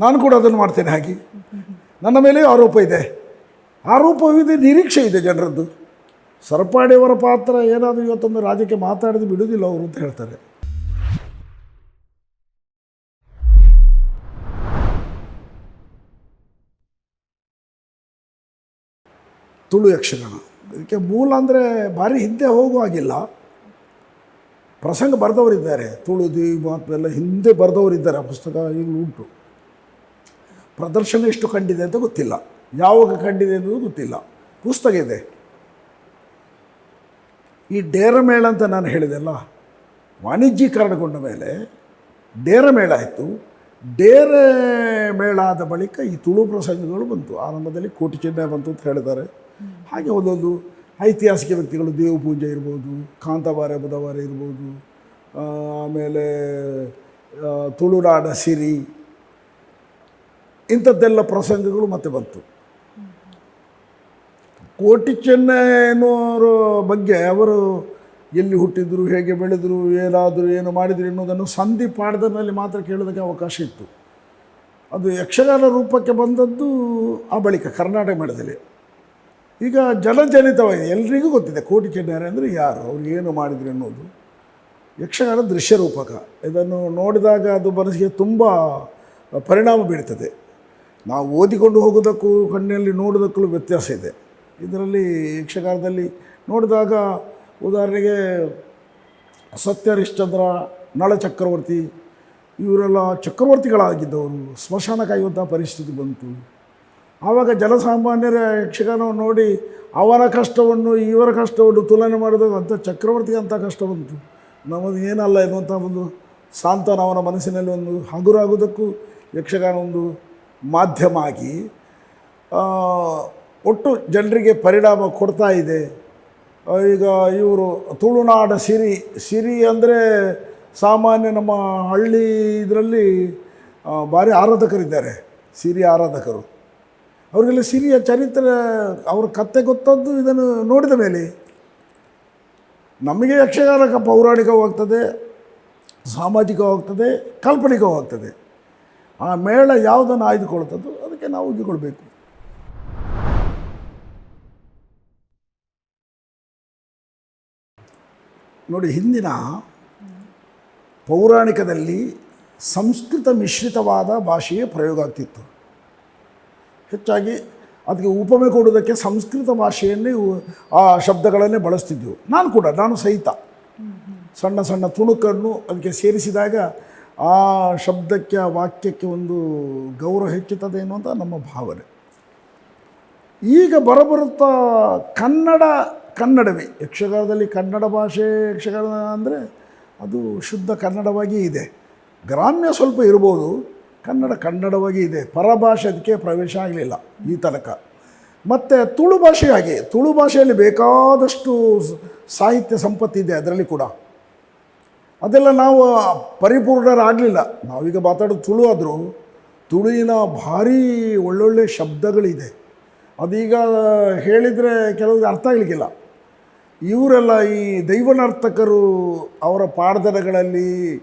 ನಾನು ಕೂಡ ಅದನ್ನು ಮಾಡ್ತೇನೆ ಹಾಗೆ. ನನ್ನ ಮೇಲೆ ಆರೋಪ ಇದೆ. ಆರೋಪವಿದೆ ನಿರೀಕ್ಷೆ ಇದೆ ಜನರದ್ದು. ಸರಪಾಡಿಯವರ ಪಾತ್ರ ಏನಾದರೂ ಇವತ್ತೊಂದು ರಾಜ್ಯಕ್ಕೆ ಮಾತಾಡಿದು ಬಿಡುವುದಿಲ್ಲ ಅವರು ಅಂತ ಹೇಳ್ತಾರೆ. ತುಳು ಯಕ್ಷಗಾನ. ಇದಕ್ಕೆ ಮೂಲ ಅಂದರೆ ಭಾರಿ ಹಿಂದೆ ಹೋಗುವಾಗಿಲ್ಲ ಪ್ರಸಂಗ ಬರೆದವರಿದ್ದಾರೆ. ತುಳು ದೀಪ ಎಲ್ಲ ಹಿಂದೆ ಬರೆದವರಿದ್ದಾರೆ ಆ ಪುಸ್ತಕ, ಈಗಲೂ ಉಂಟು. ಪ್ರದರ್ಶನ ಎಷ್ಟು ಕಂಡಿದೆ ಅಂತ ಗೊತ್ತಿಲ್ಲ. ಯಾವಾಗ ಕಂಡಿದೆ ಅನ್ನೋದು ಗೊತ್ತಿಲ್ಲ. ಪುಸ್ತಕ ಇದೆ. ಈ ಡೇರಮೇಳ ಅಂತ ನಾನು ಹೇಳಿದೆಲ್ಲ, ವಾಣಿಜ್ಯೀಕರಣಗೊಂಡ ಮೇಲೆ ಡೇರಮೇಳ ಆಯಿತು. ಡೇರೆ ಮೇಳ ಆದ ಬಳಿಕ ಈ ತುಳು ಪ್ರಸಂಗಗಳು ಬಂತು. ಆರಂಭದಲ್ಲಿ ಕೋಟಿ ಚೆನ್ನೈ ಬಂತು ಅಂತ ಹೇಳಿದ್ದಾರೆ. ಹಾಗೆ ಒಂದೊಂದು ಐತಿಹಾಸಿಕ ವ್ಯಕ್ತಿಗಳು ದೇವ ಪೂಜೆ ಇರ್ಬೋದು, ಕಾಂತವಾರ, ಬುಧವಾರ ಇರ್ಬೋದು ಆಮೇಲೆ ತುಳುನಾಡ ಸಿರಿ ಇಂಥದ್ದೆಲ್ಲ ಪ್ರಸಂಗಗಳು ಮತ್ತೆ ಬಂತು. ಕೋಟಿ ಚೆನ್ನ ಎನ್ನುವರ ಬಗ್ಗೆ ಅವರು ಎಲ್ಲಿ ಹುಟ್ಟಿದ್ರು, ಹೇಗೆ ಬೆಳೆದರು, ಏನಾದರೂ ಏನು ಮಾಡಿದ್ರು ಎನ್ನುವುದನ್ನು ಸಂಧಿ ಪಾಡ್ದನಲ್ಲಿ ಮಾತ್ರ ಕೇಳೋದಕ್ಕೆ ಅವಕಾಶ ಇತ್ತು. ಅದು ಯಕ್ಷಗಾನ ರೂಪಕ್ಕೆ ಬಂದದ್ದು ಆ ಬಳಿಕ ಕರ್ನಾಟಕ ಮೇಳದಲ್ಲಿ ಈಗ ಜನಜನಿತವಾಗಿದೆ ಎಲ್ರಿಗೂ ಗೊತ್ತಿದೆ ಕೋಟಿ ಚೆನ್ನಯ್ಯ ಅಂದರೆ ಯಾರು, ಅವ್ರು ಏನು ಮಾಡಿದ್ರು ಎನ್ನುವುದು. ಯಕ್ಷಗಾನ ದೃಶ್ಯ ರೂಪಕ. ಇದನ್ನು ನೋಡಿದಾಗ ಅದು ಮನಸ್ಸಿಗೆ ತುಂಬ ಪರಿಣಾಮ ಬೀಳ್ತದೆ ನಾವು ಓದಿಕೊಂಡು ಹೋಗೋದಕ್ಕೂ ಕಣ್ಣಿನಲ್ಲಿ ನೋಡೋದಕ್ಕೂ ವ್ಯತ್ಯಾಸ ಇದೆ. ಇದರಲ್ಲಿ ಯಕ್ಷಗಾನದಲ್ಲಿ ನೋಡಿದಾಗ ಉದಾಹರಣೆಗೆ ಸತ್ಯ ಹರಿಶ್ಚಂದ್ರ ನಳ ಚಕ್ರವರ್ತಿ ಇವರೆಲ್ಲ ಚಕ್ರವರ್ತಿಗಳಾಗಿದ್ದವರು. ಸ್ಮಶಾನ ಕಾಯುವಂಥ ಪರಿಸ್ಥಿತಿ ಬಂತು. ಆವಾಗ ಜನಸಾಮಾನ್ಯರ ಯಕ್ಷಗಾನವನ್ನು ನೋಡಿ ಅವರ ಕಷ್ಟವನ್ನು, ಇವರ ಕಷ್ಟವನ್ನು ತುಲನೆ ಮಾಡಿದಾಗ ಅಂಥ ಚಕ್ರವರ್ತಿಗೆ ಅಂಥ ಕಷ್ಟ ಬಂತು. ನಮ್ಮದು ಏನಲ್ಲ ಎನ್ನುವಂಥ ಒಂದು ಸಾಂತ್ವನ ಅವನ ಮನಸ್ಸಿನಲ್ಲಿ ಒಂದು ಹಗುರಾಗುವುದಕ್ಕೂ ಯಕ್ಷಗಾನ ಒಂದು ಮಾಧ್ಯಮ ಆಗಿ ಒಟ್ಟು ಜನರಿಗೆ ಪರಿಣಾಮ ಕೊಡ್ತಾ ಇದೆ. ಈಗ ಇವರು ತುಳುನಾಡ ಸಿರಿ ಸಿರಿ ಅಂದರೆ ಸಾಮಾನ್ಯ ನಮ್ಮ ಹಳ್ಳಿ ಇದರಲ್ಲಿ ಭಾರಿ ಆರಾಧಕರಿದ್ದಾರೆ, ಸಿರಿ ಆರಾಧಕರು. ಅವರಿಗೆಲ್ಲ ಸಿರಿಯ ಚರಿತ್ರೆ, ಅವ್ರ ಕತ್ತೆ ಗೊತ್ತದ್ದು ಇದನ್ನು ನೋಡಿದ ಮೇಲೆ ನಮಗೆ ಯಕ್ಷಗಾನ ಪೌರಾಣಿಕವಾಗ್ತದೆ, ಸಾಮಾಜಿಕವಾಗ್ತದೆ, ಕಾಲ್ಪನಿಕವಾಗ್ತದೆ. ಆ ಮೇಳ ಯಾವುದನ್ನು ಆಯ್ದುಕೊಳ್ತದೋ ಅದಕ್ಕೆ ನಾವು ಒಗ್ಗಿಕೊಳ್ಬೇಕು ನೋಡಿ, ಹಿಂದಿನ ಪೌರಾಣಿಕದಲ್ಲಿ ಸಂಸ್ಕೃತ ಮಿಶ್ರಿತವಾದ ಭಾಷೆಯೇ ಪ್ರಯೋಗ ಆಗ್ತಿತ್ತು. ಹೆಚ್ಚಾಗಿ ಅದಕ್ಕೆ ಉಪಮೆ ಕೊಡೋದಕ್ಕೆ ಸಂಸ್ಕೃತ ಭಾಷೆಯನ್ನೇ ಆ ಶಬ್ದಗಳನ್ನೇ ಬಳಸ್ತಿದ್ದೆವು. ನಾನು ಕೂಡ, ನಾನು ಸಹಿತ. ಸಣ್ಣ ಸಣ್ಣ ತುಣುಕನ್ನು ಅದಕ್ಕೆ ಸೇರಿಸಿದಾಗ ಆ ಶಬ್ದಕ್ಕೆ, ಆ ವಾಕ್ಯಕ್ಕೆ ಒಂದು ಗೌರವ ಹೆಚ್ಚುತ್ತದೆ ಎನ್ನುವಂಥ ನಮ್ಮ ಭಾವನೆ. ಈಗ ಬರಬರುತ್ತಾ ಕನ್ನಡ ಕನ್ನಡವೇ. ಯಕ್ಷಗಾನದಲ್ಲಿ ಕನ್ನಡ ಭಾಷೆ, ಯಕ್ಷಗಾನ ಅಂದರೆ ಅದು ಶುದ್ಧ ಕನ್ನಡವಾಗಿ ಇದೆ. ಗ್ರಾಮ್ಯ ಸ್ವಲ್ಪ ಇರ್ಬೋದು, ಕನ್ನಡ ಕನ್ನಡವಾಗಿ ಇದೆ. ಪರಭಾಷೆ ಅದಕ್ಕೆ ಪ್ರವೇಶ ಆಗಲಿಲ್ಲ ಈ ತನಕ. ಮತ್ತು ತುಳು ಭಾಷೆಯಾಗಿ ತುಳು ಭಾಷೆಯಲ್ಲಿ ಬೇಕಾದಷ್ಟು ಸಾಹಿತ್ಯ ಸಂಪತ್ತಿದೆ ಅದರಲ್ಲಿ ಕೂಡ. ಅದೆಲ್ಲ ನಾವು ಪರಿಪೂರ್ಣರಾಗಲಿಲ್ಲ. ನಾವೀಗ ಮಾತಾಡೋದು ತುಳು ಆದರೂ ತುಳುವಿನ ಭಾರಿ ಒಳ್ಳೊಳ್ಳೆ ಶಬ್ದಗಳಿದೆ. ಅದೀಗ ಹೇಳಿದರೆ ಕೆಲವ್ರಿಗೆ ಅರ್ಥ ಆಗಲಿಕ್ಕಿಲ್ಲ. ಇವರೆಲ್ಲ ಈ ದೈವನರ್ತಕರು ಅವರ ಪಾಡ್ದನಗಳಲ್ಲಿ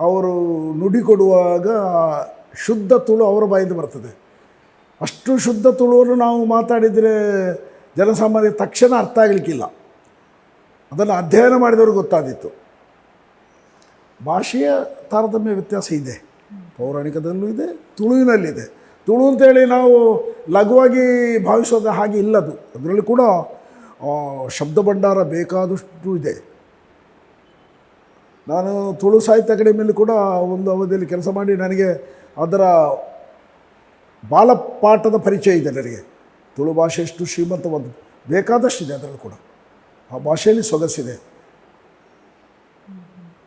ಅವರು ನುಡಿ ಕೊಡುವಾಗ ಶುದ್ಧ ತುಳು ಅವರ ಬಾಯಿಂದ ಬರ್ತದೆ. ಅಷ್ಟು ಶುದ್ಧ ತುಳುವನ್ನು ನಾವು ಮಾತಾಡಿದರೆ ಜನಸಾಮಾನ್ಯ ತಕ್ಷಣ ಅರ್ಥ ಆಗಲಿಕ್ಕಿಲ್ಲ. ಅದನ್ನು ಅಧ್ಯಯನ ಮಾಡಿದವ್ರಿಗೆ ಗೊತ್ತಾದಿತ್ತು ಭಾಷೆಯ ತಾರತಮ್ಯ ವ್ಯತ್ಯಾಸ ಇದೆ. ಪೌರಾಣಿಕದಲ್ಲೂ ಇದೆ, ತುಳುವಿನಲ್ಲಿದೆ. ತುಳು ಅಂತೇಳಿ ನಾವು ಲಘುವಾಗಿ ಭಾವಿಸೋದು ಹಾಗೆ ಇಲ್ಲದು. ಅದರಲ್ಲಿ ಕೂಡ ಶಬ್ದ ಭಂಡಾರ ಬೇಕಾದಷ್ಟು ಇದೆ. ನಾನು ತುಳು ಸಾಹಿತ್ಯ ಅಕಾಡೆಮಿಯಲ್ಲಿ ಕೂಡ ಒಂದು ಅವಧಿಯಲ್ಲಿ ಕೆಲಸ ಮಾಡಿ ನನಗೆ ಅದರ ಬಾಲಪಾಠದ ಪರಿಚಯ ಇದೆ ನನಗೆ. ತುಳು ಭಾಷೆ ಎಷ್ಟು ಶ್ರೀಮಂತವಾದದ್ದು. ಬೇಕಾದಷ್ಟಿದೆ ಅದರಲ್ಲಿ ಕೂಡ. ಆ ಭಾಷೆಯಲ್ಲಿ ಸೊಗಸಿದೆ.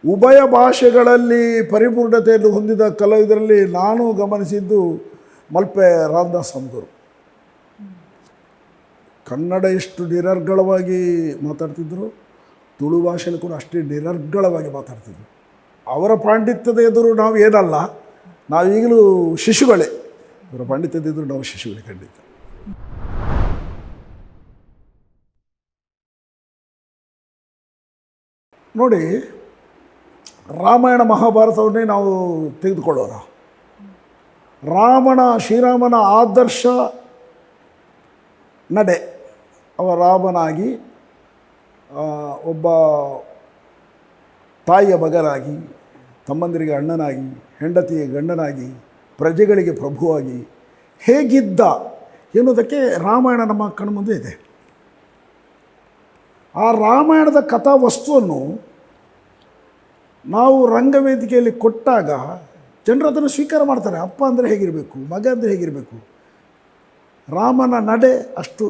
ಉಭಯ ಭಾಷೆಗಳಲ್ಲಿ ಪರಿಪೂರ್ಣತೆಯನ್ನು ಹೊಂದಿದ ಕಲಾವಿದರಲ್ಲಿ ನಾನು ಗಮನಿಸಿದ್ದು ಮಲ್ಪೆ ರಾಮದಾಸ್ ಅಂದರು ಕನ್ನಡ ಎಷ್ಟು ನಿರರ್ಗಳವಾಗಿ ಮಾತಾಡ್ತಿದ್ರು, ತುಳು ಭಾಷೆಯಲ್ಲಿ ಕೂಡ ಅಷ್ಟೇ ನಿರರ್ಗಳವಾಗಿ ಮಾತಾಡ್ತಿದ್ರು. ಅವರ ಪಾಂಡಿತ್ಯದ ಎದುರು ನಾವು ಏನಲ್ಲ ನಾವೀಗಲೂ ಶಿಶುಗಳೇ. ಅವರ ಪಾಂಡಿತ್ಯದ ಎದುರು ನಾವು ಶಿಶುಗಳೇ ಖಂಡಿತ. ನೋಡಿ ರಾಮಾಯಣ ಮಹಾಭಾರತವನ್ನೇ ನಾವು ತೆಗೆದುಕೊಳ್ಳೋಣ. ರಾಮನ, ಶ್ರೀರಾಮನ ಆದರ್ಶ ನಡೆ. ಅವ ರಾಮನಾಗಿ ಒಬ್ಬ ತಾಯಿಯ ಮಗನಾಗಿ, ತಮ್ಮಂದಿರಿಗೆ ಅಣ್ಣನಾಗಿ, ಹೆಂಡತಿಯ ಗಂಡನಾಗಿ, ಪ್ರಜೆಗಳಿಗೆ ಪ್ರಭುವಾಗಿ ಹೇಗಿದ್ದ ಎನ್ನುವುದಕ್ಕೆ ರಾಮಾಯಣ ನಮ್ಮ ಕಣ್ಮುಂದೆ ಇದೆ. ಆ ರಾಮಾಯಣದ ಕಥಾ ವಸ್ತುವನ್ನು ನಾವು ರಂಗವೇದಿಕೆಯಲ್ಲಿ ಕೊಟ್ಟಾಗ ಜನರು ಅದನ್ನು ಸ್ವೀಕಾರ ಮಾಡ್ತಾರೆ, ಅಪ್ಪ ಅಂದರೆ ಹೇಗಿರಬೇಕು, ಮಗ ಅಂದರೆ ಹೇಗಿರಬೇಕು. ರಾಮನ ನಡೆ ಅಷ್ಟು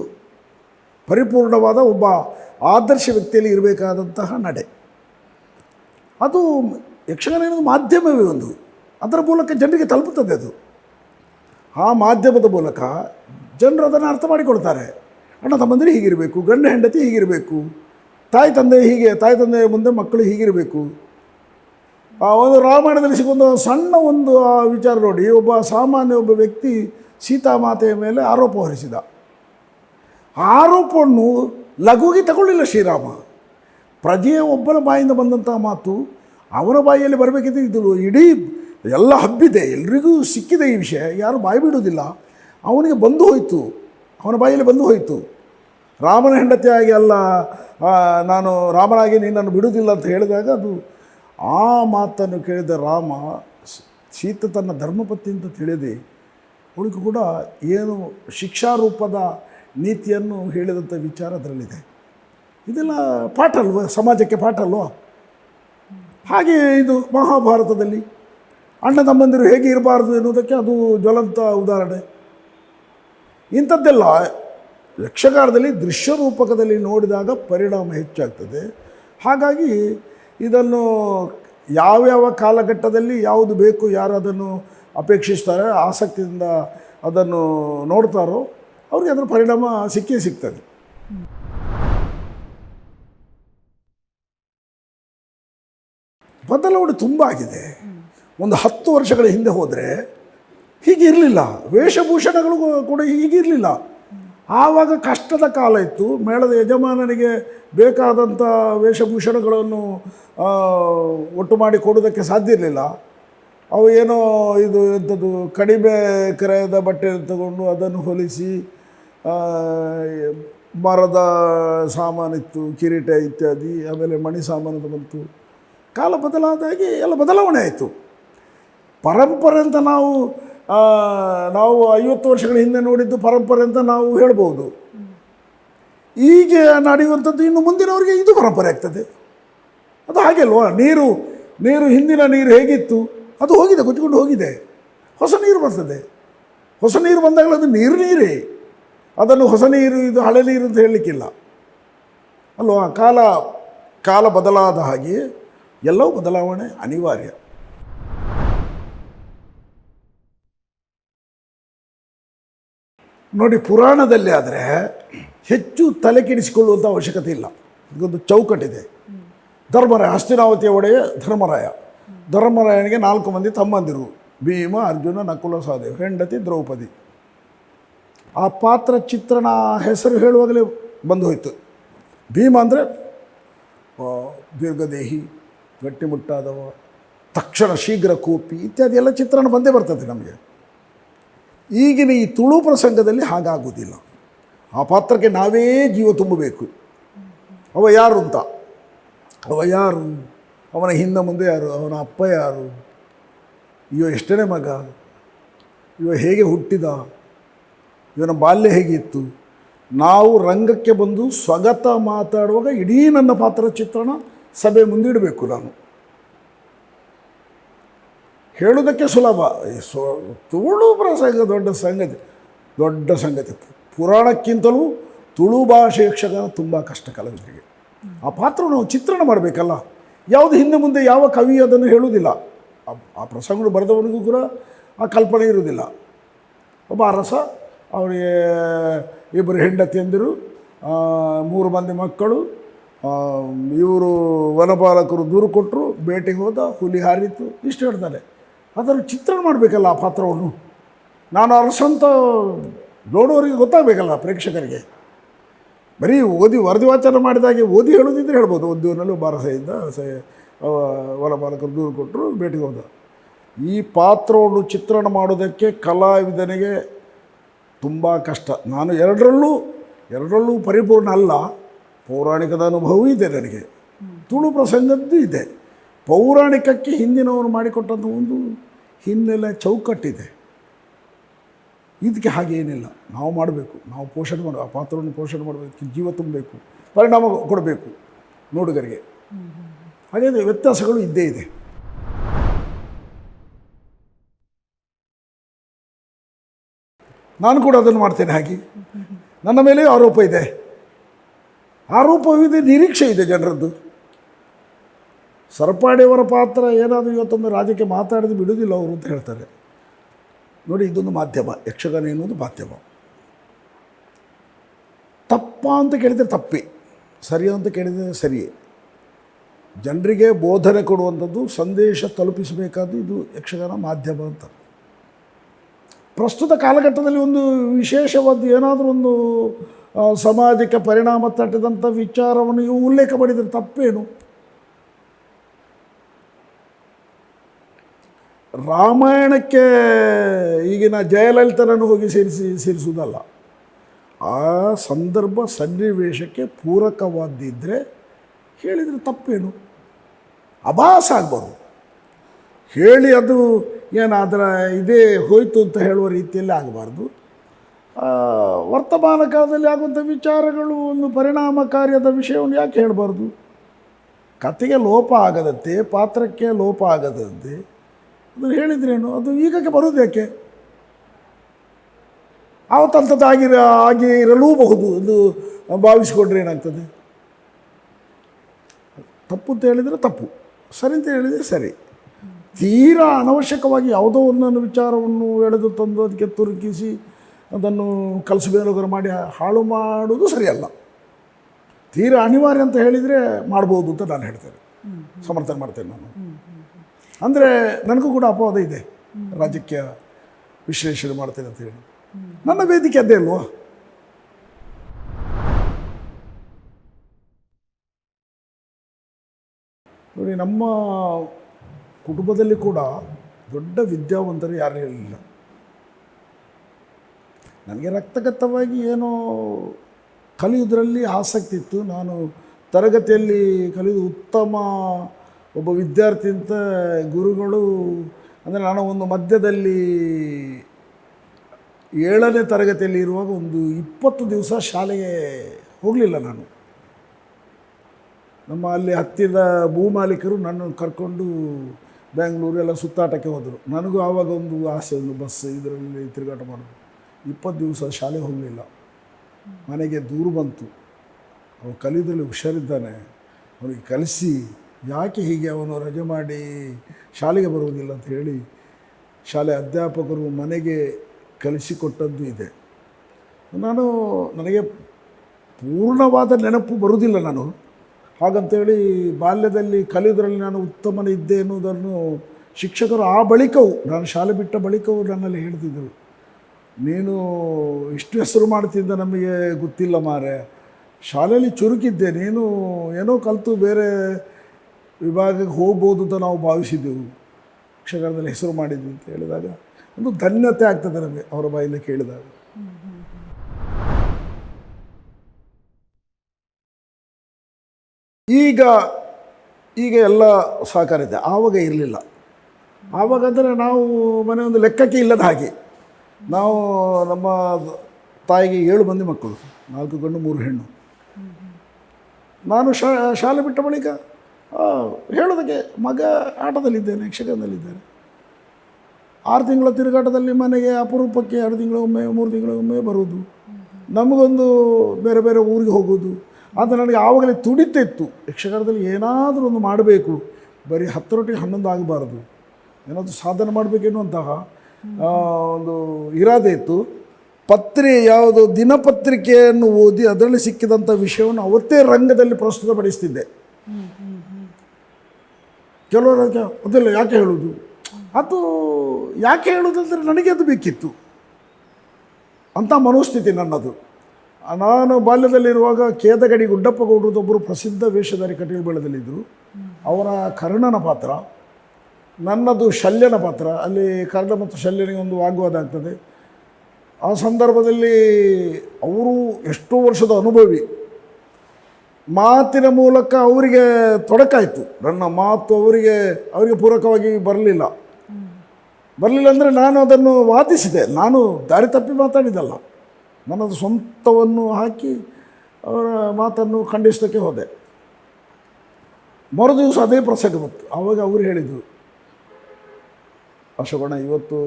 ಪರಿಪೂರ್ಣವಾದ ಒಬ್ಬ ಆದರ್ಶ ವ್ಯಕ್ತಿಯಲ್ಲಿ ಇರಬೇಕಾದಂತಹ ನಡೆ. ಅದು ಯಕ್ಷಗಾನ ಏನೋ ಮಾಧ್ಯಮವೇ ಒಂದು. ಅದರ ಮೂಲಕ ಜನರಿಗೆ ತಲುಪುತ್ತದೆ ಅದು. ಆ ಮಾಧ್ಯಮದ ಮೂಲಕ ಜನರು ಅದನ್ನು ಅರ್ಥ ಮಾಡಿಕೊಳ್ತಾರೆ. ಅಣ್ಣ, ತಮ್ಮಂದಿರು ಹೀಗಿರಬೇಕು, ಗಂಡ, ಹೆಂಡತಿ ಹೀಗಿರಬೇಕು, ತಾಯಿ, ತಂದೆ ಹೀಗೆ, ತಾಯಿ, ತಂದೆಯ ಮುಂದೆ ಮಕ್ಕಳು ಹೀಗಿರಬೇಕು. ಒಂದು ರಾಮಾಯಣದಲ್ಲಿ ಸಿಗುವಂಥ ಸಣ್ಣ ಒಂದು, ಆ, ವಿಚಾರ ನೋಡಿ. ಒಬ್ಬ ಸಾಮಾನ್ಯ ಒಬ್ಬ ವ್ಯಕ್ತಿ ಸೀತಾಮಾತೆಯ ಮೇಲೆ ಆರೋಪ ಹೊರಿಸಿದ. ಆ ಆರೋಪವನ್ನು ಲಘುವಾಗಿ ತಗೊಳ್ಳಿಲ್ಲ ಶ್ರೀರಾಮ. ಪ್ರಜೆಯ ಒಬ್ಬನ ಬಾಯಿಂದ ಬಂದಂಥ ಮಾತು ಅವನ ಬಾಯಿಯಲ್ಲಿ ಬರಬೇಕಿದ್ದು ಇದು ಇಡೀ ಎಲ್ಲ ಹಬ್ಬಿದೆ. ಎಲ್ರಿಗೂ ಸಿಕ್ಕಿದೆ ಈ ವಿಷಯ. ಯಾರು ಬಾಯಿ ಬಿಡುವುದಿಲ್ಲ ಅವನಿಗೆ ಬಂದು ಹೋಯಿತು. ಅವನ ಬಾಯಿಯಲ್ಲಿ ಬಂದು ಹೋಯಿತು. ರಾಮನ ಹೆಂಡತಿಯಾಗಿ ಅಲ್ಲ ನಾನು ರಾಮನಾಗಿ ನಿನ್ನನ್ನು ಬಿಡುವುದಿಲ್ಲ ಅಂತ ಹೇಳಿದಾಗ ಅದು ಆ ಮಾತನ್ನು ಕೇಳಿದ ರಾಮ ಸೀತ ತನ್ನ ಧರ್ಮಪತಿ ಅಂತ ತಿಳಿದು. ಅವಳಿಗೂ ಕೂಡ ಏನು ಶಿಕ್ಷಾರೂಪದ ನೀತಿಯನ್ನು ಹೇಳಿದಂಥ ವಿಚಾರ ಅದರಲ್ಲಿದೆ. ಇದೆಲ್ಲ ಪಾಠ ಅಲ್ವ ಸಮಾಜಕ್ಕೆ ಪಾಠ ಅಲ್ವಾ ಹಾಗೆ ಇದು ಮಹಾಭಾರತದಲ್ಲಿ. ಅಣ್ಣ ತಮ್ಮಂದಿರು ಹೇಗೆ ಇರಬಾರ್ದು ಎನ್ನುವುದಕ್ಕೆ ಅದು ಜ್ವಲಂತ ಉದಾಹರಣೆ. ಇಂಥದ್ದೆಲ್ಲ ಯಕ್ಷಗಾನದಲ್ಲಿ ದೃಶ್ಯರೂಪಕದಲ್ಲಿ ನೋಡಿದಾಗ ಪರಿಣಾಮ ಹೆಚ್ಚಾಗ್ತದೆ. ಹಾಗಾಗಿ ಇದನ್ನು ಯಾವ್ಯಾವ ಕಾಲಘಟ್ಟದಲ್ಲಿ ಯಾವುದು ಬೇಕು, ಯಾರು ಅದನ್ನು ಅಪೇಕ್ಷಿಸ್ತಾರೆ, ಆಸಕ್ತಿಯಿಂದ ಅದನ್ನು ನೋಡ್ತಾರೋ ಅವ್ರಿಗೆ ಅದರ ಪರಿಣಾಮ ಸಿಕ್ಕೇ ಸಿಗ್ತದೆ. ಬದಲಾವಣೆ ತುಂಬ ಆಗಿದೆ. ಒಂದು ಹತ್ತು ವರ್ಷಗಳ ಹಿಂದೆ ಹೋದರೆ ಹೀಗಿರಲಿಲ್ಲ. ವೇಷಭೂಷಣಗಳು ಕೂಡ ಹೀಗಿರಲಿಲ್ಲ. ಆವಾಗ ಕಷ್ಟದ ಕಾಲ ಇತ್ತು. ಮೇಳದ ಯಜಮಾನನಿಗೆ ಬೇಕಾದಂಥ ವೇಷಭೂಷಣಗಳನ್ನು ಒಟ್ಟು ಮಾಡಿ ಕೊಡೋದಕ್ಕೆ ಸಾಧ್ಯ ಇರಲಿಲ್ಲ. ಅವು ಏನೋ ಇದು ಎಂಥದ್ದು ಕಡಿಮೆ ಕ್ರಯದ ಬಟ್ಟೆ ತಗೊಂಡು ಅದನ್ನು ಹೊಲಿಸಿ ಮರದ ಸಾಮಾನಿತ್ತು, ಕಿರೀಟ ಇತ್ಯಾದಿ, ಆಮೇಲೆ ಮಣಿ ಸಾಮಾನು ಬಂತು. ಕಾಲ ಬದಲಾದಾಗಿ ಎಲ್ಲ ಬದಲಾವಣೆ ಆಯಿತು. ಪರಂಪರೆ ಅಂತ ನಾವು ನಾವು ಐವತ್ತು ವರ್ಷಗಳ ಹಿಂದೆ ನೋಡಿದ್ದು ಪರಂಪರೆ ಅಂತ ನಾವು ಹೇಳ್ಬೋದು. ಈಗ ನಡೆಯುವಂಥದ್ದು ಇನ್ನು ಮುಂದಿನವರಿಗೆ ಇದು ಪರಂಪರೆ ಆಗ್ತದೆ. ಅದು ಹಾಗೆ ಅಲ್ವಾ? ನೀರು ನೀರು, ಹಿಂದಿನ ನೀರು ಹೇಗಿತ್ತು? ಅದು ಹೋಗಿದೆ, ಕೊಚ್ಚಿಕೊಂಡು ಹೋಗಿದೆ. ಹೊಸ ನೀರು ಬರ್ತದೆ. ಹೊಸ ನೀರು ಬಂದಾಗಲೂ ಅದು ನೀರು ನೀರೇ. ಅದನ್ನು ಹೊಸ ನೀರು, ಇದು ಹಳೆ ನೀರು ಅಂತ ಹೇಳಲಿಕ್ಕಿಲ್ಲ. ಅಲ್ವಾ? ಕಾಲ ಕಾಲ ಬದಲಾದ ಹಾಗೆ ಎಲ್ಲವೂ ಬದಲಾವಣೆ ಅನಿವಾರ್ಯ. ನೋಡಿ, ಪುರಾಣದಲ್ಲಿ ಆದರೆ ಹೆಚ್ಚು ತಲೆ ಕೆಡಿಸಿಕೊಳ್ಳುವಂಥ ಅವಶ್ಯಕತೆ ಇಲ್ಲ. ಇದೊಂದು ಚೌಕಟ್ಟಿದೆ. ಧರ್ಮರಾಯ ಹಸ್ತಿನಾವತಿಯ ಒಡೆಯ ಧರ್ಮರಾಯ. ಧರ್ಮರಾಯನಿಗೆ ನಾಲ್ಕು ಮಂದಿ ತಮ್ಮಂದಿರು. ಭೀಮ, ಅರ್ಜುನ, ನಕುಲ ಸಹದೇವ್ ಹೆಂಡತಿ, ದ್ರೌಪದಿ. ಆ ಪಾತ್ರ ಚಿತ್ರಣ ಹೆಸರು ಹೇಳುವಾಗಲೇ ಬಂದು ಹೋಯಿತು. ಭೀಮ ಅಂದರೆ ದೀರ್ಘದೇಹಿ, ಗಟ್ಟಿಮುಟ್ಟಾದವ, ತಕ್ಷಣ ಶೀಘ್ರ ಕೋಪಿ ಇತ್ಯಾದಿ ಎಲ್ಲ ಚಿತ್ರಣ ಬಂದೇ ಬರ್ತದೆ ನಮಗೆ. ಈಗಿನ ಈ ತುಳು ಪ್ರಸಂಗದಲ್ಲಿ ಹಾಗಾಗುವುದಿಲ್ಲ. ಆ ಪಾತ್ರಕ್ಕೆ ನಾವೇ ಜೀವ ತುಂಬಬೇಕು. ಅವ ಯಾರು ಅಂತ? ಅವ ಯಾರು? ಅವನ ಹಿಂದೆ ಮುಂದೆ ಯಾರು? ಅವನ ಅಪ್ಪ ಯಾರು? ಇವ ಎಷ್ಟನೇ ಮಗ? ಇವ ಹೇಗೆ ಹುಟ್ಟಿದ? ಇವನ ಬಾಲ್ಯ ಹೇಗಿತ್ತು? ನಾವು ರಂಗಕ್ಕೆ ಬಂದು ಸ್ವಗತ ಮಾತಾಡುವಾಗ ಇಡೀ ನನ್ನ ಪಾತ್ರ ಚಿತ್ರಣ ಸಭೆ ಮುಂದಿಡಬೇಕು ನಾನು. ಹೇಳೋದಕ್ಕೆ ಸುಲಭ. ಸ್ವ ತುಳು ಪ್ರಸಂಗ ದೊಡ್ಡ ಸಂಗತಿ ದೊಡ್ಡ ಸಂಗತಿ. ಪುರಾಣಕ್ಕಿಂತಲೂ ತುಳು ಭಾಷೆ ಯಕ್ಷಗಾನ ತುಂಬ ಕಷ್ಟ ಕಲಾವಿದರಿಗೆ ಆ ಪಾತ್ರವನ್ನು ನಾವು ಚಿತ್ರಣ ಮಾಡಬೇಕಲ್ಲ. ಯಾವುದು ಹಿಂದೆ ಮುಂದೆ ಯಾವ ಕವಿ ಅದನ್ನು ಹೇಳುವುದಿಲ್ಲ. ಆ- ಪ್ರಸಂಗಗಳು ಬರೆದವನಿಗೂ ಕೂಡ ಆ ಕಲ್ಪನೆ ಇರುವುದಿಲ್ಲ. ಒಬ್ಬ ಅರಸ, ಅವನಿಗೆ ಇಬ್ಬರು ಹೆಂಡತಿಯಂದಿರು ಮೂರು ಮಂದಿ ಮಕ್ಕಳು ಇವರು ವನಪಾಲಕರು ದೂರು ಕೊಟ್ಟರು, ಬೇಟೆಗೆ ಹೋದ, ಹುಲಿ ಹಾರಿತು, ಇಷ್ಟು ಹೇಳ್ತಾರೆ. ಅದನ್ನು ಚಿತ್ರಣ ಮಾಡಬೇಕಲ್ಲ ಆ ಪಾತ್ರವನ್ನು? ನಾನು ಅರಸಂತ ನೋಡೋರಿಗೆ ಗೊತ್ತಾಗಬೇಕಲ್ಲ ಪ್ರೇಕ್ಷಕರಿಗೆ. ಬರೀ ಓದಿ ವರದಿ ವಾಚನ ಮಾಡಿದಾಗೆ ಓದಿ ಹೇಳೋದಿದ್ರೆ ಹೇಳ್ಬೋದು. ಒಂದು ಊರಿನಲ್ಲೂ ಬಾರಸೆಯಿಂದ ಅರಸೆ ಬಾಲಕರು ದೂರು ಕೊಟ್ಟರು ಭೇಟಿಗೆ ಹೋದ. ಈ ಪಾತ್ರವನ್ನು ಚಿತ್ರಣ ಮಾಡೋದಕ್ಕೆ ಕಲಾವಿದನಿಗೆ ತುಂಬ ಕಷ್ಟ. ನಾನು ಎರಡರಲ್ಲೂ ಎರಡರಲ್ಲೂ ಪರಿಪೂರ್ಣ ಅಲ್ಲ. ಪೌರಾಣಿಕದ ಅನುಭವವೂ ಇದೆ ನನಗೆ. ತುಳು ಪ್ರಸಂಗದ್ದು ಇದೆ. ಪೌರಾಣಿಕಕ್ಕೆ ಹಿಂದಿನವರು ಮಾಡಿಕೊಟ್ಟಂಥ ಒಂದು ಹಿನ್ನೆಲೆ ಚೌಕಟ್ಟಿದೆ. ಇದಕ್ಕೆ ಹಾಗೇನಿಲ್ಲ ನಾವು ಮಾಡಬೇಕು. ನಾವು ಪೋಷಣೆ ಮಾಡಬೇಕು ಆ ಪಾತ್ರವನ್ನು ಪೋಷಣೆ ಮಾಡಬೇಕು ಜೀವ ತುಂಬಬೇಕು, ಪರಿಣಾಮ ಕೊಡಬೇಕು ನೋಡುಗರಿಗೆ. ಹಾಗೆ ವ್ಯತ್ಯಾಸಗಳು ಇದ್ದೇ ಇದೆ. ನಾನು ಕೂಡ ಅದನ್ನು ಮಾಡ್ತೇನೆ ಹಾಗೆ. ನನ್ನ ಮೇಲೆ ಆರೋಪ ಇದೆ. ಆರೋಪವಿದೆ, ನಿರೀಕ್ಷೆ ಇದೆ ಜನರದ್ದು. ಸರಪಾಡಿಯವರ ಪಾತ್ರ ಏನಾದರೂ ಇವತ್ತೊಂದು ರಾಜ್ಯಕ್ಕೆ ಮಾತಾಡಿದ್ದು ಬಿಡುವುದಿಲ್ಲ ಅವರು ಅಂತ ಹೇಳ್ತಾರೆ. ನೋಡಿ, ಇದೊಂದು ಮಾಧ್ಯಮ, ಯಕ್ಷಗಾನ ಎನ್ನುವುದು ಮಾಧ್ಯಮ. ತಪ್ಪ ಅಂತ ಕೇಳಿದರೆ ತಪ್ಪಿ, ಸರಿ ಅಂತ ಕೇಳಿದರೆ ಸರಿಯೇ ಜನರಿಗೆ ಬೋಧನೆ ಕೊಡುವಂಥದ್ದು, ಸಂದೇಶ ತಲುಪಿಸಬೇಕಾದ್ದು ಇದು ಯಕ್ಷಗಾನ ಮಾಧ್ಯಮ ಅಂತ. ಪ್ರಸ್ತುತ ಕಾಲಘಟ್ಟದಲ್ಲಿ ಒಂದು ವಿಶೇಷವಾದ ಏನಾದರೂ ಒಂದು ಸಮಾಜಕ್ಕೆ ಪರಿಣಾಮ ತಟ್ಟಿದಂಥ ವಿಚಾರವನ್ನು ಇವು ಉಲ್ಲೇಖ ಮಾಡಿದರೆ ತಪ್ಪೇನು? ರಾಮಾಯಣಕ್ಕೆ ಈಗಿನ ಜಯಲಲಿತನನ್ನು ಹೋಗಿ ಸೇರಿಸಿ, ಸೇರಿಸುವುದಲ್ಲ. ಆ ಸಂದರ್ಭ ಸನ್ನಿವೇಶಕ್ಕೆ ಪೂರಕವಾದಿದ್ದರೆ ಹೇಳಿದರೆ ತಪ್ಪೇನು? ಅಭಾಸ ಆಗ್ಬಾರ್ದು. ಹೇಳಿ ಅದು ಏನಾದರೆ ಇದೇ ಹೋಯಿತು ಅಂತ ಹೇಳುವ ರೀತಿಯಲ್ಲಿ ಆಗಬಾರ್ದು. ವರ್ತಮಾನ ಕಾಲದಲ್ಲಿ ಆಗುವಂಥ ವಿಚಾರಗಳು ಒಂದು ಪರಿಣಾಮಕಾರಿಯಾದ ವಿಷಯವನ್ನು ಯಾಕೆ ಹೇಳಬಾರ್ದು? ಕತೆಗೆ ಲೋಪ ಆಗದಂತೆ, ಪಾತ್ರಕ್ಕೆ ಲೋಪ ಆಗದಂತೆ ಅದು ಹೇಳಿದ್ರೇನು? ಅದು ಈಗಕ್ಕೆ ಬರೋದು ಯಾಕೆ? ಆವತ್ತಂಥದ್ದು ಆಗಿರ ಆಗಿ ಇರಲೂಬಹುದು. ಎಂದು ಭಾವಿಸಿಕೊಂಡ್ರೆ ಏನಾಗ್ತದೆ? ತಪ್ಪು ಅಂತ ಹೇಳಿದರೆ ತಪ್ಪು. ಸರಿ ಅಂತ ಹೇಳಿದರೆ ಸರಿ. ತೀರಾ ಅನವಶ್ಯಕವಾಗಿ ಯಾವುದೋ ಒಂದೊಂದು ವಿಚಾರವನ್ನು ಎಳೆದು ತಂದು ಅದಕ್ಕೆ ತುರುಕಿಸಿ ಅದನ್ನು ಕಲಸು ಬೇಲೋಗರ ಮಾಡಿ ಹಾಳು ಮಾಡುವುದು ಸರಿಯಲ್ಲ. ತೀರಾ ಅನಿವಾರ್ಯ ಅಂತ ಹೇಳಿದರೆ ಮಾಡ್ಬೋದು ಅಂತ ನಾನು ಹೇಳ್ತೇನೆ. ಸಮರ್ಥನೆ ಮಾಡ್ತೇನೆ ನಾನು. ಅಂದರೆ ನನಗೂ ಕೂಡ ಅಪವಾದ ಇದೆ. ರಾಜಕೀಯ ವಿಶ್ಲೇಷಣೆ ಮಾಡ್ತೇನೆ ಅಂತ ಹೇಳಿ. ನನ್ನ ವೇದಿಕೆ ಅದೇ ಅಲ್ವಾ? ನೋಡಿ, ನಮ್ಮ ಕುಟುಂಬದಲ್ಲಿ ಕೂಡ ದೊಡ್ಡ ವಿದ್ಯಾವಂತರು ಯಾರು ಇರಲಿಲ್ಲ ನನಗೆ ರಕ್ತಗತವಾಗಿ ಏನೋ ಕಲಿಯುವುದರಲ್ಲಿ ಆಸಕ್ತಿ ಇತ್ತು. ನಾನು ತರಗತಿಯಲ್ಲಿ ಕಲಿಯುವುದು ಉತ್ತಮ ಒಬ್ಬ ವಿದ್ಯಾರ್ಥಿ ಅಂತ ಗುರುಗಳು, ಅಂದರೆ ನಾನು ಒಂದು ಮಧ್ಯದಲ್ಲಿ ಏಳನೇ ತರಗತಿಯಲ್ಲಿ ಇರುವಾಗ ಒಂದು ಇಪ್ಪತ್ತು ದಿವಸ ಶಾಲೆಗೆ ಹೋಗಲಿಲ್ಲ ನಾನು. ನಮ್ಮ ಅಲ್ಲಿ ಹತ್ತಿರದ ಭೂಮಾಲೀಕರು ನನ್ನನ್ನು ಕರ್ಕೊಂಡು ಬ್ಯಾಂಗ್ಳೂರು ಸುತ್ತಾಟಕ್ಕೆ ಹೋದರು. ನನಗೂ ಆವಾಗ ಒಂದು ಆಸೆ, ಒಂದು ಬಸ್ ಇದರಲ್ಲಿ ತಿರುಗಾಟ ಮಾಡೋದು. ಇಪ್ಪತ್ತು ದಿವಸ ಶಾಲೆ ಹೋಗಲಿಲ್ಲ. ಮನೆಗೆ ದೂರು ಬಂತು. ಅವ್ರು ಕಲಿಯೋದ್ರಲ್ಲಿ ಹುಷಾರಿದ್ದಾನೆ. ಅವನಿಗೆ ಕಲಿಸಿ ಯಾಕೆ ಹೀಗೆ ಅವನು ರಜೆ ಮಾಡಿ ಶಾಲೆಗೆ ಬರುವುದಿಲ್ಲ ಅಂತ ಹೇಳಿ ಶಾಲೆ ಅಧ್ಯಾಪಕರು ಮನೆಗೆ ಕಲಿಸಿಕೊಟ್ಟದ್ದು ಇದೆ. ನಾನು ನನಗೆ ಪೂರ್ಣವಾದ ನೆನಪು ಬರುವುದಿಲ್ಲ ನಾನು. ಹಾಗಂತೇಳಿ ಬಾಲ್ಯದಲ್ಲಿ ಕಲಿಯೋದ್ರಲ್ಲಿ ನಾನು ಉತ್ತಮನಿದ್ದೆ ಎನ್ನುವುದನ್ನು ಶಿಕ್ಷಕರು ಆ ಬಳಿಕವೂ, ನಾನು ಶಾಲೆ ಬಿಟ್ಟ ಬಳಿಕವೂ ನನ್ನಲ್ಲಿ ಹೇಳ್ತಿದ್ದರು. ನೀನು ಇಷ್ಟು ಹೆಸರು ಮಾಡ್ತಿದ್ದ ನಮಗೆ ಗೊತ್ತಿಲ್ಲ ಮಾರೆ. ಶಾಲೆಯಲ್ಲಿ ಚುರುಕಿದ್ದೆ. ನೀನು ಏನೋ ಕಲಿತು ಬೇರೆ ವಿಭಾಗಕ್ಕೆ ಹೋಗ್ಬೋದು ಅಂತ ನಾವು ಭಾವಿಸಿದ್ದೆವು. ಯಕ್ಷಗಾನದಲ್ಲಿ ಹೆಸರು ಮಾಡಿದ್ವಿ ಅಂತ ಹೇಳಿದಾಗ ಒಂದು ಧನ್ಯತೆ ಆಗ್ತದೆ ನಮಗೆ ಅವರ ಬಾಯಿಂದ ಕೇಳಿದಾಗ. ಈಗ ಈಗ ಎಲ್ಲ ಸಹಕಾರ ಇದೆ. ಆವಾಗ ಇರಲಿಲ್ಲ. ಆವಾಗ ಅಂದರೆ ನಾವು ಮನೆ ಒಂದು ಲೆಕ್ಕಕ್ಕೆ ಇಲ್ಲದ ಹಾಗೆ. ನಾವು ನಮ್ಮ ತಾಯಿಗೆ ಏಳು ಮಂದಿ ಮಕ್ಕಳು. ನಾಲ್ಕು ಗಂಡು, ಮೂರು ಹೆಣ್ಣು. ನಾನು ಶಾ, ಶಾಲೆ ಬಿಟ್ಟ ಬಳಿಕ ಹೇಳೋದಕ್ಕೆ ಮಗ ಆಟದಲ್ಲಿದ್ದೇನೆ, ಯಕ್ಷಗಾನದಲ್ಲಿದ್ದೇನೆ. ಆರು ತಿಂಗಳ ತಿರುಗಾಟದಲ್ಲಿ ಮನೆಗೆ ಅಪರೂಪಕ್ಕೆ ಎರಡು ತಿಂಗಳಿಗೊಮ್ಮೆ ಮೂರು ತಿಂಗಳಿಗೊಮ್ಮೆ ಬರುವುದು. ನಮಗೊಂದು ಬೇರೆ ಬೇರೆ ಊರಿಗೆ ಹೋಗೋದು ಅಂತ ನನಗೆ ಆವಾಗಲೇ ತುಡಿತಿತ್ತು ಯಕ್ಷಗಾನದಲ್ಲಿ ಏನಾದರೂ ಒಂದು ಮಾಡಬೇಕು. ಬರೀ ಹತ್ತರೊಟ್ಟಿಗೆ ಹನ್ನೊಂದು ಆಗಬಾರ್ದು. ಏನಾದರೂ ಸಾಧನೆ ಮಾಡಬೇಕೆನ್ನುವಂತಹ ಒಂದು ಇರಾದೆ ಇತ್ತು. ಪತ್ರಿ ಯಾವುದು ದಿನಪತ್ರಿಕೆಯನ್ನು ಓದಿ ಅದರಲ್ಲಿ ಸಿಕ್ಕಿದಂಥ ವಿಷಯವನ್ನು ಅವತ್ತೇ ರಂಗದಲ್ಲಿ ಪ್ರಸ್ತುತಪಡಿಸ್ತಿದ್ದೆ. ಕೆಲವರು ಅದೆಲ್ಲ ಯಾಕೆ ಹೇಳೋದು? ಅದು ಯಾಕೆ ಹೇಳೋದಂದರೆ ನನಗೆ ಅದು ಬೇಕಿತ್ತು. ಅಂಥ ಮನೋಸ್ಥಿತಿ ನನ್ನದು. ನಾನು ಬಾಲ್ಯದಲ್ಲಿರುವಾಗ ಕೇದಗಡಿ ಗುಡ್ಡಪ್ಪ ಗೌಡ್ರದೊಬ್ಬರು ಪ್ರಸಿದ್ಧ ವೇಷಧಾರಿ ಕಟೀಲು ಬೆಳೆದಲ್ಲಿದ್ದರು ಅವರ ಕರ್ಣನ ಪಾತ್ರ, ನನ್ನದು ಶಲ್ಯನ ಪಾತ್ರ. ಅಲ್ಲಿ ಕರ್ಣ ಮತ್ತು ಶಲ್ಯನಿಗೆ ಒಂದು ವಾಗ್ವಾದ ಆಗ್ತದೆ. ಆ ಸಂದರ್ಭದಲ್ಲಿ ಅವರು ಎಷ್ಟೋ ವರ್ಷದ ಅನುಭವಿ. ಮಾತಿನ ಮೂಲಕ ಅವರಿಗೆ ತೊಡಕಾಯಿತು. ನನ್ನ ಮಾತು ಅವರಿಗೆ ಅವರಿಗೆ ಪೂರಕವಾಗಿ ಬರಲಿಲ್ಲ. ಬರಲಿಲ್ಲ ಅಂದರೆ ನಾನು ಅದನ್ನು ವಾದಿಸಿದೆ. ನಾನು ದಾರಿ ತಪ್ಪಿ ಮಾತಾಡಿದಲ್ಲ ನನ್ನದು ಸ್ವಂತವನ್ನು ಹಾಕಿ ಅವರ ಮಾತನ್ನು ಖಂಡಿಸೋಕ್ಕೆ ಹೋದೆ. ಮರು ದಿವಸ ಅದೇ ಪ್ರಸಂಗ ಬಂತು. ಆವಾಗ ಅವರು ಹೇಳಿದರು, ಅಶೋಕಣ್ಣ, ಇವತ್ತು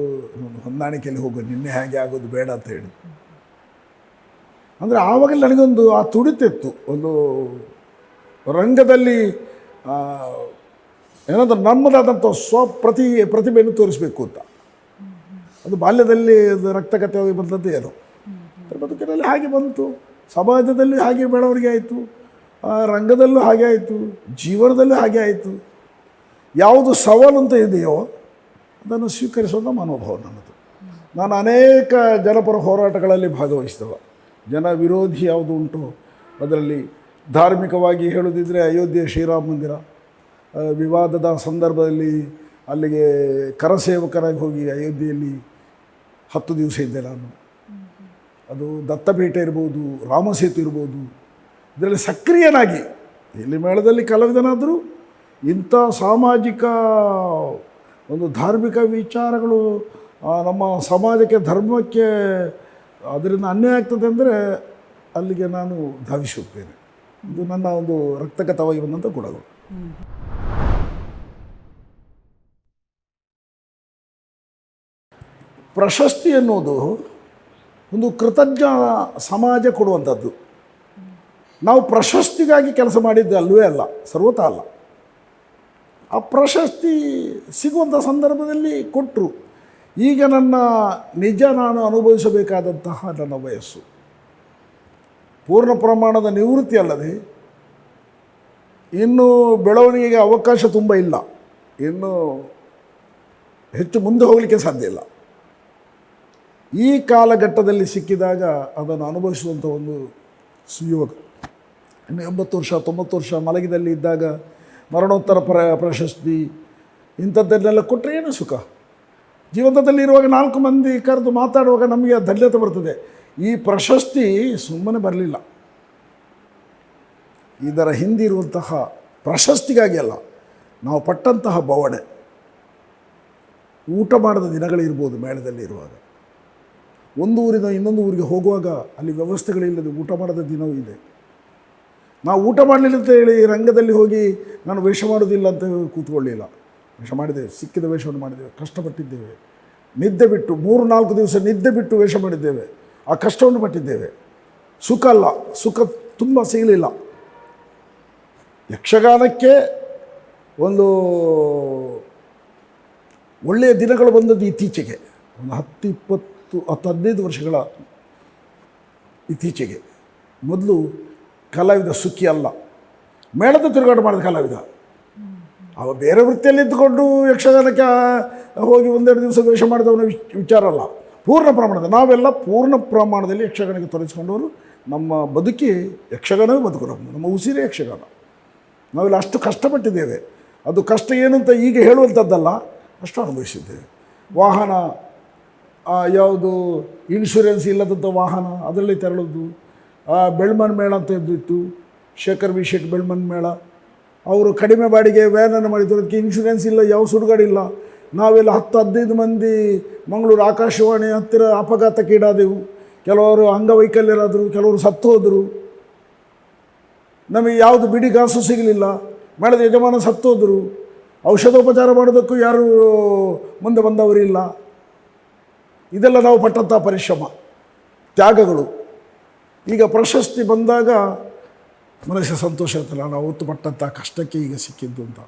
ಹೊಂದಾಣಿಕೆಯಲ್ಲಿ ಹೋಗು. ನಿನ್ನೆ ಹಾಗೆ ಆಗೋದು ಬೇಡ ಅಂತ ಹೇಳಿ ಅಂದರೆ ಆವಾಗಲೇ ನನಗೊಂದು ಆ ತುಡಿತಿತ್ತು. ಒಂದು ರಂಗದಲ್ಲಿ ಏನಾದರೂ ನಮ್ಮದಾದಂಥ ಸ್ವಪ್ರತಿ ಪ್ರತಿಭೆಯನ್ನು ತೋರಿಸಬೇಕು ಅಂತ. ಅದು ಬಾಲ್ಯದಲ್ಲಿ ಅದು ರಕ್ತಕಥೆಯಾಗಿ ಬಂದದ್ದು ಏನು ಅದ್ರ ಬದುಕಿನಲ್ಲಿ ಹಾಗೆ ಬಂತು. ಸಮಾಜದಲ್ಲಿ ಹಾಗೆ ಬೆಳವಣಿಗೆ ಆಯಿತು. ರಂಗದಲ್ಲೂ ಹಾಗೆ ಆಯಿತು. ಜೀವನದಲ್ಲೂ ಹಾಗೆ ಆಯಿತು. ಯಾವುದು ಸವಾಲು ಅಂತ ಇದೆಯೋ ಅದನ್ನು ಸ್ವೀಕರಿಸುವಂಥ ಮನೋಭಾವ ನನ್ನದು. ನಾನು ಅನೇಕ ಜನಪರ ಹೋರಾಟಗಳಲ್ಲಿ ಭಾಗವಹಿಸಿದವ. ಜನ ವಿರೋಧಿ ಯಾವುದು ಉಂಟು? ಅದರಲ್ಲಿ ಧಾರ್ಮಿಕವಾಗಿ ಹೇಳುವುದಿದ್ರೆ ಅಯೋಧ್ಯೆ ಶ್ರೀರಾಮ ಮಂದಿರ. ವಿವಾದದ ಸಂದರ್ಭದಲ್ಲಿ ಅಲ್ಲಿಗೆ ಕರಸೇವಕರಾಗಿ ಹೋಗಿ ಅಯೋಧ್ಯೆಯಲ್ಲಿ ಹತ್ತು ದಿವಸ ಇದ್ದೆ ನಾನು. ಅದು ದತ್ತಪೀಠ ಇರ್ಬೋದು, ರಾಮಸೇತು ಇರ್ಬೋದು, ಇದರಲ್ಲಿ ಸಕ್ರಿಯನಾಗಿ ಇಲ್ಲಿ ಮೇಳದಲ್ಲಿ ಕಲಾವಿದನಾದರೂ ಇಂಥ ಸಾಮಾಜಿಕ ಒಂದು ಧಾರ್ಮಿಕ ವಿಚಾರಗಳು ನಮ್ಮ ಸಮಾಜಕ್ಕೆ, ಧರ್ಮಕ್ಕೆ ಅದರಿಂದ ಅನ್ಯಾಯ ಆಗ್ತದೆ ಅಂದರೆ ಅಲ್ಲಿಗೆ ನಾನು ಧಾವಿಸುತ್ತೇನೆ ಇದು ನನ್ನ ಒಂದು ರಕ್ತಗತವಾಗಿ ಬಂದಂಥ ಗುಣಗಳು ಪ್ರಶಸ್ತಿ ಎನ್ನುವುದು ಒಂದು ಕೃತಜ್ಞ ಸಮಾಜ ಕೊಡುವಂಥದ್ದು. ನಾವು ಪ್ರಶಸ್ತಿಗಾಗಿ ಕೆಲಸ ಮಾಡಿದ್ದು ಅಲ್ಲವೇ ಅಲ್ಲ, ಸರ್ವತಾ ಅಲ್ಲ. ಆ ಪ್ರಶಸ್ತಿ ಸಿಗುವಂಥ ಸಂದರ್ಭದಲ್ಲಿ ಕೊಟ್ಟರು ಈಗ ನನ್ನ ನಿಜ ನಾನು ಅನುಭವಿಸಬೇಕಾದಂತಹ ನನ್ನ ವಯಸ್ಸು. ಪೂರ್ಣ ಪ್ರಮಾಣದ ನಿವೃತ್ತಿ ಅಲ್ಲದೆ ಇನ್ನು ಬೆಳವಣಿಗೆಗೆ ಅವಕಾಶ ತುಂಬ ಇಲ್ಲ. ಇನ್ನು ಹೆಚ್ಚು ಮುಂದೆ ಹೋಗಲಿಕ್ಕೆ ಸಾಧ್ಯ ಇಲ್ಲ. ಈ ಕಾಲಘಟ್ಟದಲ್ಲಿ ಸಿಕ್ಕಿದಾಗ ಅದನ್ನು ಅನುಭವಿಸುವಂಥ ಒಂದು ಸುಯೋಗ. ಇನ್ನು ಎಂಬತ್ತು ವರ್ಷ, ತೊಂಬತ್ತು ವರ್ಷ ಮಲಗಿದಲ್ಲಿ ಇದ್ದಾಗ ಮರಣೋತ್ತರ ಪ್ರ, ಪ್ರಶಸ್ತಿ, ಇಂಥದ್ದನ್ನೆಲ್ಲ ಕೊಟ್ಟರೆ ಏನು ಸುಖ? ಜೀವಂತದಲ್ಲಿ ಇರುವಾಗ ನಾಲ್ಕು ಮಂದಿ ಕರೆದು ಮಾತಾಡುವಾಗ ನಮಗೆ ಧನ್ಯತೆ ಬರ್ತದೆ. ಈ ಪ್ರಶಸ್ತಿ ಸುಮ್ಮನೆ ಬರಲಿಲ್ಲ. ಇದರ ಹಿಂದಿರುವಂತಹ ಪ್ರಶಸ್ತಿಗಾಗಿ ಅಲ್ಲ, ನಾವು ಪಟ್ಟಂತಹ ಬವಣೆ. ಊಟ ಮಾಡದ ದಿನಗಳಿರ್ಬೋದು ಮೇಳದಲ್ಲಿ ಇರುವಾಗ ಒಂದು ಊರಿನ ಇನ್ನೊಂದು ಊರಿಗೆ ಹೋಗುವಾಗ ಅಲ್ಲಿ ವ್ಯವಸ್ಥೆಗಳಿಲ್ಲದೆ ಊಟ ಮಾಡದ ದಿನವೂ ಇದೆ. ನಾವು ಊಟ ಮಾಡಲಿಲ್ಲ ಅಂತ ಹೇಳಿ ರಂಗದಲ್ಲಿ ಹೋಗಿ ನಾನು ವೇಷ ಮಾಡೋದಿಲ್ಲ ಅಂತ ಕೂತ್ಕೊಳ್ಳಿಲ್ಲ ವೇಷ ಮಾಡಿದ್ದೇವೆ, ಸಿಕ್ಕಿದ ವೇಷವನ್ನು ಮಾಡಿದ್ದೇವೆ, ಕಷ್ಟಪಟ್ಟಿದ್ದೇವೆ. ನಿದ್ದೆ ಬಿಟ್ಟು ಮೂರು ನಾಲ್ಕು ದಿವಸ ನಿದ್ದೆ ಬಿಟ್ಟು ವೇಷ ಮಾಡಿದ್ದೇವೆ. ಆ ಕಷ್ಟವನ್ನು ಪಟ್ಟಿದ್ದೇವೆ. ಸುಖ ಅಲ್ಲ, ಸುಖ ತುಂಬ ಸಿಗಲಿಲ್ಲ. ಯಕ್ಷಗಾನಕ್ಕೆ ಒಂದು ಒಳ್ಳೆಯ ದಿನಗಳು ಬಂದದ್ದು ಇತ್ತೀಚೆಗೆ. ಒಂದು ಹತ್ತು, ಇಪ್ಪತ್ತು, ಹತ್ತು, ಹದಿನೈದು ವರ್ಷಗಳ ಇತ್ತೀಚೆಗೆ. ಮೊದಲು ಕಲಾವಿದ ಸುಖಿ ಅಲ್ಲ. ಮೇಳದ ತಿರುಗಾಟ ಮಾಡಿದ ಕಲಾವಿದ. ಅವ ಬೇರೆ ವೃತ್ತಿಯಲ್ಲಿ ಇದ್ದುಕೊಂಡು ಯಕ್ಷಗಾನಕ್ಕೆ ಹೋಗಿ ಒಂದೆರಡು ದಿವಸ ವೇಷ ಮಾಡಿದವನ ವಿಚಾರ ಅಲ್ಲ. ಪೂರ್ಣ ಪ್ರಮಾಣದ ನಾವೆಲ್ಲ ಪೂರ್ಣ ಪ್ರಮಾಣದಲ್ಲಿ ಯಕ್ಷಗಾನಕ್ಕೆ ತೊಡಗಿಸ್ಕೊಂಡವರು. ನಮ್ಮ ಬದುಕಿ ಯಕ್ಷಗಾನವೇ ಬದುಕು, ನಮ್ಮ ನಮ್ಮ ಉಸಿರೇ ಯಕ್ಷಗಾನ. ನಾವೆಲ್ಲ ಅಷ್ಟು ಕಷ್ಟಪಟ್ಟಿದ್ದೇವೆ. ಅದು ಕಷ್ಟ ಏನು ಅಂತ ಈಗ ಹೇಳುವಂಥದ್ದಲ್ಲ, ಅಷ್ಟು ಅನುಭವಿಸಿದ್ದೇವೆ. ವಾಹನ ಯಾವುದು ಇನ್ಶೂರೆನ್ಸ್ ಇಲ್ಲದಂಥ ವಾಹನ, ಅದರಲ್ಲಿ ತೆರಳೋದು ಬೆಳ್ಮನ್ ಮೇಳ ಅಂತ ಇದ್ದಿತ್ತು ಶೇಖರ್ ವಿ ಶೇಖ್ ಬೆಳ್ಮನ್ ಮೇಳ. ಅವರು ಕಡಿಮೆ ಬಾಡಿಗೆ ವ್ಯಾನನ್ನು ಮಾಡಿದ್ರು ಅದಕ್ಕೆ ಇನ್ಶೂರೆನ್ಸ್ ಇಲ್ಲ, ಯಾವ ಸುಡುಗಾಡಿಲ್ಲ. ನಾವೆಲ್ಲ ಹತ್ತು ಹದಿನೈದು ಮಂದಿ ಮಂಗಳೂರು ಆಕಾಶವಾಣಿ ಹತ್ತಿರ ಅಪಘಾತಕ್ಕೀಡಾದೆವು ಕೆಲವರು ಅಂಗವೈಕಲ್ಯರಾದರು, ಕೆಲವರು ಸತ್ತು ಹೋದರು. ನಮಗೆ ಯಾವುದು ಬಿಡಿಗಾಸು ಸಿಗಲಿಲ್ಲ. ಮೇಳದ ಯಜಮಾನ ಸತ್ತೋದ್ರು ಔಷಧೋಪಚಾರ ಮಾಡೋದಕ್ಕೂ ಯಾರೂ ಮುಂದೆ ಬಂದವರಿಲ್ಲ. ಇದೆಲ್ಲ ನಾವು ಪಟ್ಟಂಥ ಪರಿಶ್ರಮ. ತ್ಯಾಗಗಳು. ಈಗ ಪ್ರಶಸ್ತಿ ಬಂದಾಗ ಮನಸ್ಸಿಗೆ ಸಂತೋಷ ಇರ್ತಲ್ಲ ನಾವು ಹೊತ್ತು ಕಷ್ಟಕ್ಕೆ ಈಗ ಸಿಕ್ಕಿದ್ದು ಅಂತ.